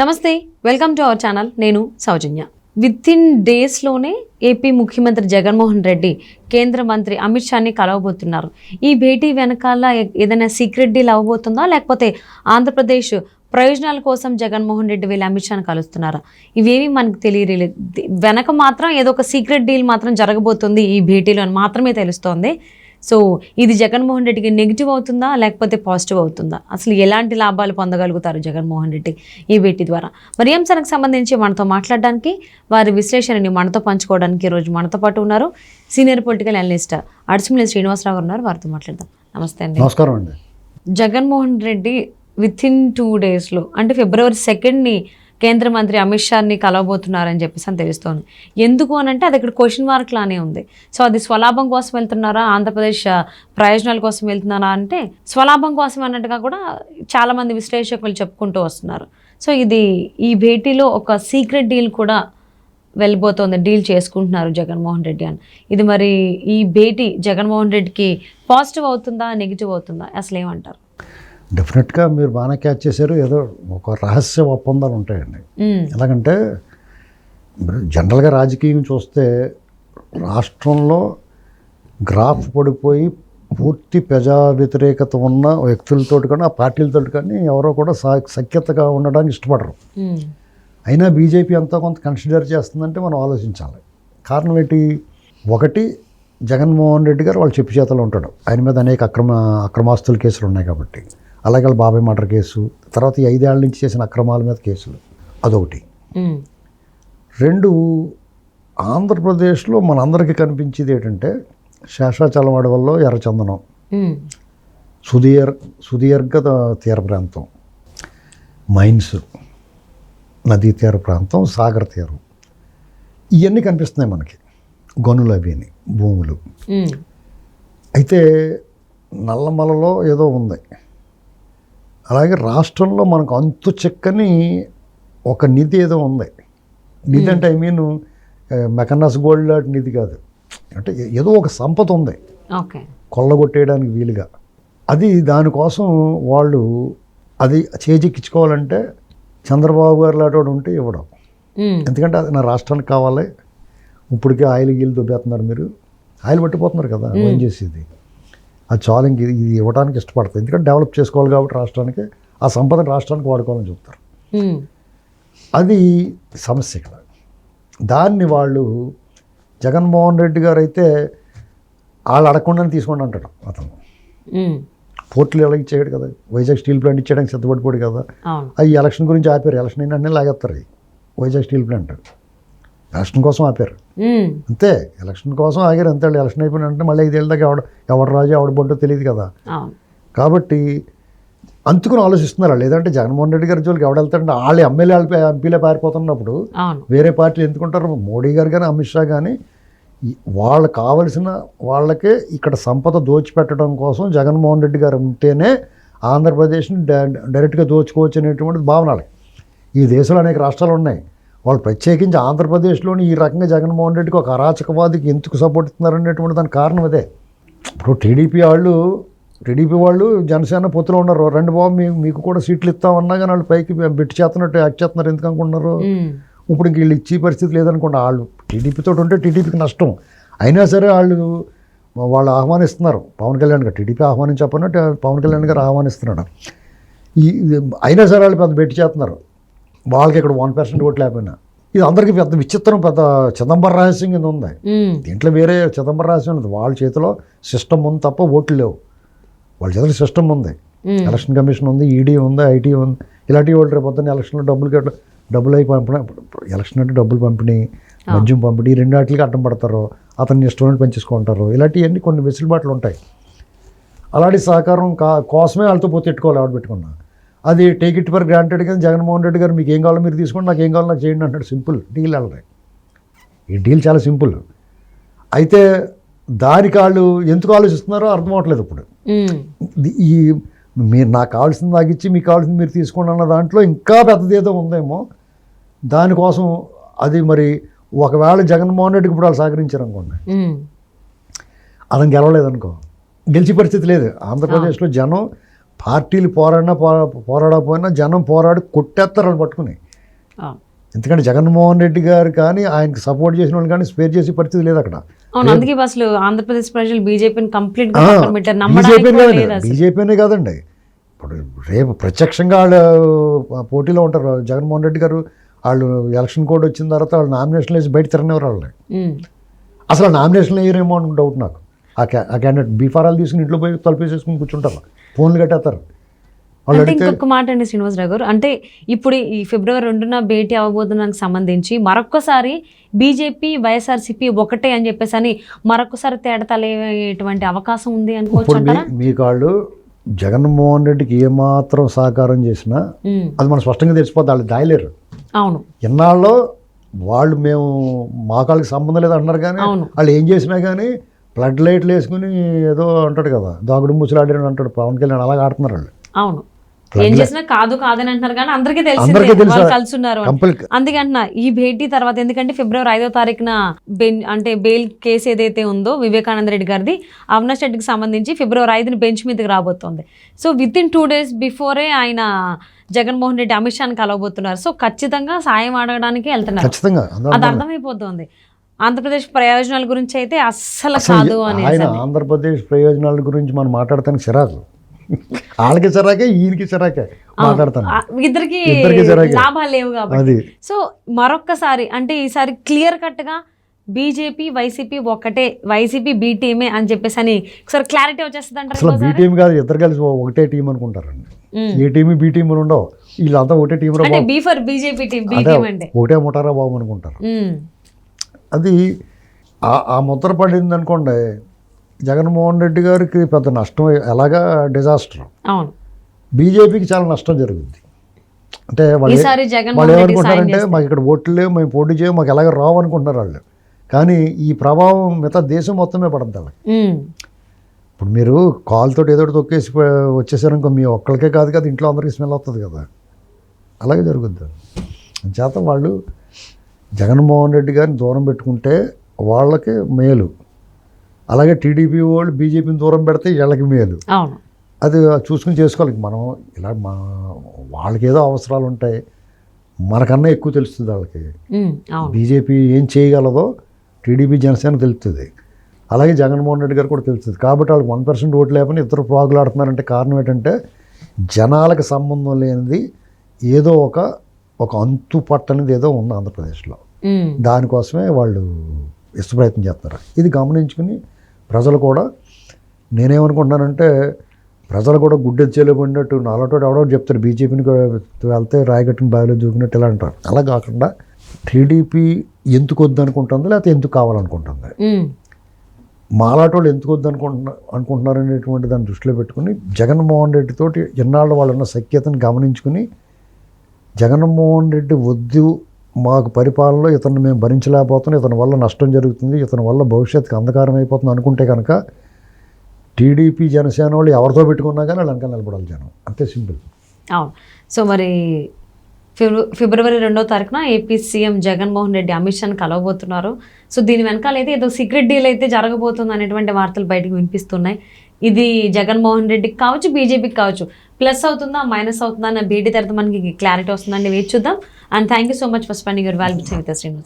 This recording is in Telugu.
నమస్తే వెల్కమ్ టు అవర్ ఛానల్. నేను సౌజన్య. విత్ ఇన్ డేస్లోనే ఏపీ ముఖ్యమంత్రి జగన్మోహన్ రెడ్డి కేంద్ర మంత్రి అమిత్ షాని కలవబోతున్నారు. ఈ భేటీ వెనకాల ఏదైనా సీక్రెట్ డీల్ అవ్వబోతుందా? లేకపోతే ఆంధ్రప్రదేశ్ ప్రయోజనాల కోసం జగన్మోహన్ రెడ్డి వీళ్ళు అమిత్ షాని కలుస్తున్నారా? ఇవేమీ మనకు తెలియలేదు. వెనక మాత్రం ఏదో ఒక సీక్రెట్ డీల్ మాత్రం జరగబోతుంది ఈ భేటీలో అని మాత్రమే తెలుస్తోంది. సో ఇది జగన్మోహన్ రెడ్డికి నెగిటివ్ అవుతుందా లేకపోతే పాజిటివ్ అవుతుందా? అసలు ఎలాంటి లాభాలు పొందగలుగుతారు జగన్మోహన్ రెడ్డి ఈ భేటీ ద్వారా? మరి అంశానికి సంబంధించి మనతో మాట్లాడడానికి వారి విశ్లేషణని మనతో పంచుకోవడానికి ఈరోజు మనతో పాటు ఉన్నారు senior political analyst Adusumilli Srinivasarao గారు ఉన్నారు. వారితో మాట్లాడదాం. నమస్తే అండి. నమస్కారం అండి. Jaganmohan Reddy with in two డేస్లో అంటే ఫిబ్రవరి సెకండ్ని కేంద్ర మంత్రి అమిత్ షాని కలవబోతున్నారని చెప్పేసి అని తెలుస్తోంది. ఎందుకు అని అంటే అది ఇక్కడ క్వశ్చన్ మార్క్ లానే ఉంది. సో అది స్వలాభం కోసం వెళ్తున్నారా? ఆంధ్రప్రదేశ్ ప్రయోజనాల కోసం వెళ్తున్నారా అంటే స్వలాభం కోసం అన్నట్టుగా కూడా చాలామంది విశ్లేషకులు చెప్పుకుంటూ వస్తున్నారు. సో ఇది ఈ భేటీలో ఒక సీక్రెట్ డీల్ కూడా వెళ్ళిపోతుంది డీల్ చేసుకుంటున్నారు జగన్మోహన్ రెడ్డి అని. ఇది మరి ఈ భేటీ జగన్మోహన్ రెడ్డికి పాజిటివ్ అవుతుందా నెగిటివ్ అవుతుందా? అసలు ఏమంటారు డెఫినెట్గా మీరు బాగానే క్యాచ్ చేశారు. ఏదో ఒక రహస్య ఒప్పందాలు ఉంటాయండి. ఎలాగంటే జనరల్గా రాజకీయం చూస్తే రాష్ట్రంలో గ్రాఫ్ పడిపోయి పూర్తి ప్రజా వ్యతిరేకత ఉన్న వ్యక్తులతో కానీ ఆ పార్టీలతో కానీ ఎవరో కూడా సా- సఖ్యతగా ఉండడానికి ఇష్టపడరు. అయినా బీజేపీ ఎంతో కొంత కన్సిడర్ చేస్తుందంటే మనం ఆలోచించాలి. కారణం ఏంటి? ఒకటి జగన్మోహన్ రెడ్డి గారు వాళ్ళు చెప్పు చేతలో ఉంటాడు. ఆయన మీద అనేక అక్రమ అక్రమాస్తుల కేసులు ఉన్నాయి కాబట్టి. అలాగే వాళ్ళ బాబాయ్ మర్డర్ కేసు తర్వాత ఈ ఐదేళ్ళ నుంచి చేసిన అక్రమాల మీద కేసులు. అదొకటి. రెండు ఆంధ్రప్రదేశ్లో మనందరికీ కనిపించేది ఏంటంటే శేషాచలం అడవుల్లో ఎర్రచందనం. సుదీర్ సుదీర్ఘ తీర ప్రాంతం. మైన్స్ నదీ తీర ప్రాంతం సాగర్ తీరం. ఇవన్నీ కనిపిస్తున్నాయి మనకి. గనులు అవిని భూములు. అయితే నల్లమలలో ఏదో ఉంది. అలాగే రాష్ట్రంలో మనకు అంతు చెక్కని ఒక నిధి ఏదో ఉంది. నిధి అంటే ఐ మీన్ మెకనస్ గోల్డ్ లాంటి నిధి కాదు. అంటే ఏదో ఒక సంపద ఉంది. కొల్లగొట్టేయడానికి వీలుగా. అది దానికోసం వాళ్ళు అది చేజిక్కించుకోవాలంటే చంద్రబాబు గారు లాంటి వాడు ఉంటే ఇవ్వడం. ఎందుకంటే అది నా రాష్ట్రానికి కావాలి. ఇప్పటికే ఆయిల్ గీలు దుబ్బేస్తున్నారు మీరు. ఆయిల్ పట్టిపోతున్నారు కదా ఏం చేసేది అది చాలు ఇంక ఇది ఇవ్వడానికి ఇష్టపడతారు ఎందుకంటే డెవలప్ చేసుకోవాలి కాబట్టి రాష్ట్రానికి ఆ సంపదను రాష్ట్రానికి వాడుకోవాలని చెప్తారు. అది సమస్య ఇక్కడ. దాన్ని వాళ్ళు జగన్మోహన్ రెడ్డి గారు అయితే వాళ్ళు అడగకుండానే తీసుకోండి అంటాడు అతను. పోర్టులు ఎలా ఇచ్చేయడు కదా? వైజాగ్ స్టీల్ ప్లాంట్ ఇచ్చేయడానికి సిద్ధపడిపోడు కదా? అవి ఎలక్షన్ గురించి ఆపారు. ఎలక్షన్ అయినా అన్నీ లాగేస్తారు. Vizag steel plant. ఎలక్షన్ కోసం ఆపారు. అంతే ఎలక్షన్ కోసం ఆగారు. అంతే ఎలక్షన్ అయిపోయిన అంటే మళ్ళీ ఐదేళ్ళ దాకా ఎవడ ఎవడు రాజు ఎవడ బొంటో తెలియదు కదా. కాబట్టి అందుకుని ఆలోచిస్తున్నారు? లేదంటే జగన్మోహన్ రెడ్డి గారి జోలికి ఎవడు వెళ్తారంటే వాళ్ళు ఎమ్మెల్యే ఎంపీలే పారిపోతున్నప్పుడు వేరే పార్టీలు ఎందుకుంటారు మోడీ గారు కానీ అమిత్ షా కానీ వాళ్ళకి కావలసిన వాళ్ళకే ఇక్కడ సంపద దోచిపెట్టడం కోసం జగన్మోహన్ రెడ్డి గారు ఉంటేనే ఆంధ్రప్రదేశ్ని డై- డైరెక్ట్గా దోచుకోవచ్చు అనేటువంటి భావనలు ఈ దేశంలో అనేక రాష్ట్రాలు ఉన్నాయి. వాళ్ళు ప్రత్యేకించి ఆంధ్రప్రదేశ్లోని ఈ రకంగా జగన్మోహన్ రెడ్డికి ఒక అరాచకవాదికి ఎందుకు సపోర్ట్ ఇస్తున్నారు అనేటువంటి దానికి కారణం అదే. ఇప్పుడు టీడీపీ వాళ్ళు టీడీపీ వాళ్ళు జనసేన పొత్తులో ఉన్నారు. రెండు బాబు మీకు మీకు కూడా సీట్లు ఇస్తామన్నా కానీ వాళ్ళు పైకి బిట్టు చేస్తున్నట్టు యాక్ట్ చేస్తున్నారు. ఎందుకు అనుకుంటున్నారు. ఇప్పుడు ఇంక వీళ్ళు ఇచ్చే పరిస్థితి లేదనుకోండి వాళ్ళు. టీడీపీతో ఉంటే టీడీపీకి నష్టం. అయినా సరే వాళ్ళు వాళ్ళు ఆహ్వానిస్తున్నారు. పవన్ కళ్యాణ్ గారు టీడీపీ ఆహ్వానించకపోయినా పవన్ కళ్యాణ్ గారు ఆహ్వానిస్తున్నాడు. ఈ అయినా సరే వాళ్ళు పెద్ద బెట్టి చేస్తున్నారు. వాళ్ళకి ఇక్కడ వన్ పర్సెంట్ ఓట్లు లేకపోయినా. ఇది అందరికీ పెద్ద విచిత్రం పెద్ద చిదంబర రహస్యం కింద ఉంది. దీంట్లో వేరే చిదంబర రహస్యం ఉంది వాళ్ళ చేతిలో సిస్టమ్ ఉంది తప్ప ఓట్లు లేవు. వాళ్ళ చేతిలో సిస్టమ్ ఉంది. ఎలక్షన్ కమిషన్ ఉంది ఈడీ ఉంది ఐటీ ఉంది. ఇలాంటి వాళ్ళు రేపు పొద్దున్న ఎలక్షన్లో డబ్బులు కట్ట డబ్బులు అయి పంపిణీ ఎలక్షన్ అంటే డబ్బులు పంపిణీ మద్యం పంపిణీ రెండు వాటికి అడ్డం పడతారు. అతన్ని ఇష్టం పెంచేసుకుంటారు. ఇలాంటివన్నీ కొన్ని వెసులుబాట్లు ఉంటాయి. అలాంటి సహకారం కా కోసమే వాళ్ళతో పోతే పెట్టుకోవాలి ఆవిడ పెట్టుకున్నా. అది టేక్ ఇట్ ఫర్ గ్రాంటెడ్ కానీ జగన్మోహన్ రెడ్డి గారు మీకు ఏం కావాలో మీరు తీసుకోండి నాకు ఏం కావాలో నాకు చేయండి అంటాడు. సింపుల్ డీల్ వెళ్ళదు ఈ డీల్ చాలా సింపుల్. అయితే దానికి వాళ్ళు ఎందుకు ఆలోచిస్తున్నారో అర్థం అవట్లేదు ఇప్పుడు ఈ మీరు నాకు కావాల్సింది నాకు ఇచ్చి మీకు కావాల్సింది మీరు తీసుకోండి అన్న దాంట్లో ఇంకా పెద్దది ఏదో ఉందేమో. దానికోసం అది మరి ఒకవేళ జగన్మోహన్ రెడ్డికి ఇప్పుడు వాళ్ళు సహకరించారు అనుకోండి. అతను గెలవలేదు అనుకో గెలిచే పరిస్థితి లేదు. ఆంధ్రప్రదేశ్లో జనం పార్టీలు పోరాడినా పోరా పోరాడకపోయినా జనం పోరాడి కొట్టేస్తారు వాళ్ళు పట్టుకుని ఎందుకంటే జగన్మోహన్ రెడ్డి గారు కానీ ఆయనకి సపోర్ట్ చేసిన వాళ్ళు కానీ స్పేర్ చేసే పరిస్థితి లేదు అక్కడ. అందుకే అసలు ఆంధ్రప్రదేశ్ ప్రజలు బీజేపీని కంప్లీట్ బీజేపీనే కాదండి. ఇప్పుడు రేపు ప్రత్యక్షంగా వాళ్ళు పోటీలో ఉంటారు. జగన్మోహన్ రెడ్డి గారు వాళ్ళు ఎలక్షన్ కోడ్ వచ్చిన తర్వాత వాళ్ళు నామినేషన్ వేసి బయట తిరగనివ్వరు వాళ్ళని. అసలు నామినేషన్ వేయరేమో అని డౌట్ నాకు. ఆ క్యా ఆ క్యాండిడేట్ బీఫారాలు తీసుకుని ఇంట్లో పోయి తలుపేసేసుకుని కూర్చుంటారు. ఫోన్లు కట్టేస్తారు. అంటే ఇంకొక మాట అండి శ్రీనివాసరావు గారు. అంటే ఇప్పుడు ఈ ఫిబ్రవరి రెండున భేటీ అవ్వబోతున్నానికి సంబంధించి మరొక్కసారి బీజేపీ వైఎస్ఆర్సీపీ ఒకటే అని చెప్పేసి అని మరొకసారి తేడా తలేటువంటి అవకాశం ఉంది అనుకోవచ్చు మీ వాళ్ళు జగన్మోహన్ రెడ్డికి ఏమాత్రం సహకారం చేసినా. అది మనం స్పష్టంగా తెలిసిపోద్ది వాళ్ళు దాయలేరు. అవును. ఇన్నాళ్ళు వాళ్ళు మేము మా కాళ్ళకి సంబంధం లేదు అంటున్నారు కానీ అవును. వాళ్ళు ఏం చేసినా కానీ ఫ్లడ్ లైట్లు వేసుకుని ఏదో అంటాడు కదా దాగుడు ముచ్చులాడారు అంటాడు పవన్ కళ్యాణ్ అలాగ ఆడుతున్నారు వాళ్ళు. అవును. ఏం చేసినా కాదు కాదని అంటున్నారు కానీ అందరికీ తెలుసు. కలిసి ఉన్నారు అందుకే అంటున్నా ఈ భేటీ తర్వాత ఎందుకంటే ఫిబ్రవరి ఐదో తారీఖున అంటే బెయిల్ కేసు ఏదైతే ఉందో వివేకానంద రెడ్డి గారిది అవినాష్ రెడ్డికి సంబంధించి ఫిబ్రవరి ఐదున బెంచ్ మీదకి రాబోతోంది. So within two days before ఆయన జగన్మోహన్ రెడ్డి అమిత్ షాని కలవబోతున్నారు. సో ఖచ్చితంగా సాయం అడగడానికి వెళ్తున్నారు. అది అర్థమైపోతుంది. ఆంధ్రప్రదేశ్ ప్రయోజనాల గురించి అయితే అస్సలు అసలు కాదు అనేసి ఆయన ఆంధ్రప్రదేశ్ ప్రయోజనాల గురించి మనం మాట్లాడటానికి చిరాకు. వాళ్ళకి చిరాకే ఈయనకి చిరాకే మాట్లాడతాను ఇద్దరికి. లాభాలు లేవు కాబట్టి. సో మరొక్కసారి అంటే ఈసారి క్లియర్ కట్గా బీజేపీ వైసీపీ ఒకటే వైసీపీ బీ టీమే అని చెప్పేసి అని ఒకసారి క్లారిటీ వచ్చేస్తుంది అసలు అంటారు బీ టీం కాదు ఇద్దరు కలిసి ఒకటే టీం అనుకుంటారండి. ఏ టీం బీ టీం ఉండవు. వీళ్ళంతా ఒకటే team B for BJP team B అంటే టీం అంటే. ఒకటే ముఠారా బాబు అనుకుంటారు. అది ఆ- ముద్ర పడింది అనుకోండి జగన్మోహన్ రెడ్డి గారికి పెద్ద నష్టం ఎలాగా డిజాస్టర్ అవును. బీజేపీకి చాలా నష్టం జరుగుద్ది అంటే వాళ్ళు వాళ్ళు ఏమనుకుంటారంటే మాకు ఇక్కడ ఓట్లు లేవు మేము పోటీ చేయం మాకు ఎలాగ రావు అనుకుంటున్నారు వాళ్ళు. కానీ ఈ ప్రభావం మిగతా దేశం మొత్తమే పడుతుంది వాళ్ళకి. ఇప్పుడు మీరు కాలుతో ఏదో తొక్కేసి వచ్చేసారనుకో మీ ఒక్కరికే కాదు కదా ఇంట్లో అందరికీ స్మెల్ వస్తుంది కదా. అలాగే జరుగుద్ది. చేత వాళ్ళు జగన్మోహన్ రెడ్డి గారిని దూరం పెట్టుకుంటే వాళ్ళకి మేలు. అలాగే టీడీపీ వాళ్ళు బీజేపీని దూరం పెడితే వీళ్ళకి మేలు. అది చూసుకుని చేసుకోవాలి. మనం ఇలా మా వాళ్ళకి ఏదో అవసరాలు ఉంటాయి. మనకన్నా ఎక్కువ తెలుస్తుంది వాళ్ళకి. బీజేపీ ఏం చేయగలదో టీడీపీ జనసేన తెలుస్తుంది. అలాగే జగన్మోహన్ రెడ్డి గారు కూడా తెలుస్తుంది. కాబట్టి వాళ్ళకి వన్ పర్సెంట్ ఓట్లు లేకపోతే ఇద్దరు ప్రాగులాడుతున్నారంటే కారణం ఏంటంటే జనాలకు సంబంధం లేనిది ఏదో ఒక ఒక అంతు పట్టనిది ఏదో ఉంది ఆంధ్రప్రదేశ్లో. దానికోసమే వాళ్ళు ఇష్ట ప్రయత్నం చేస్తున్నారు. ఇది గమనించుకుని ప్రజలు కూడా నేనేమనుకుంటున్నానంటే ప్రజలు కూడా గుడ్డె చేయలేబడినట్టు నాలోటో ఎవడో చెప్తారు బీజేపీని వెళ్తే రాయగట్టిన బావిలో దూకినట్టు ఇలా అంటారు. అలా కాకుండా టీడీపీ ఎందుకు వద్దు అనుకుంటుంది లేకపోతే ఎందుకు కావాలనుకుంటుంది? ఉమ్, మాలాటోళ్ళు ఎందుకు వద్దు అనుకుంటున్నా అనుకుంటున్నారు అనేటువంటి దాన్ని దృష్టిలో పెట్టుకుని జగన్మోహన్ రెడ్డితోటి ఎన్నాళ్ళు వాళ్ళు ఉన్న సఖ్యతను గమనించుకుని జగన్మోహన్ రెడ్డి వద్దు మాకు పరిపాలనలో ఇతను మేము భరించలేకపోతున్నాం ఇతని వల్ల నష్టం జరుగుతుంది ఇతని వల్ల భవిష్యత్తుకి అంధకారం అయిపోతుంది అనుకుంటే కనుక టీడీపీ జనసేన వాళ్ళు ఎవరితో పెట్టుకున్నా కానీ వాళ్ళు వెనక నిలబడాలి జనం. అంతే సింపుల్. అవును. సో మరి ఫిబ్ర- ఫిబ్రవరి రెండో తారీఖున ఏపీ సీఎం జగన్మోహన్ రెడ్డి అమిత్ షాని కలవబోతున్నారు. సో దీని వెనకాల అయితే ఏదో సీక్రెట్ డీల్ అయితే జరగబోతుంది అనేటువంటి వార్తలు బయటకు వినిపిస్తున్నాయి. ఇది జగన్మోహన్ రెడ్డికి కావచ్చు బీజేపీకి కావచ్చు. ప్లస్ అవుతుందా మైనస్ అవుతుందా అన్న బీటీ తర్వాత మనకి క్లారిటీ వస్తుందండి. వేచి చూద్దాం. And thank you so much for spending your value with Srinivas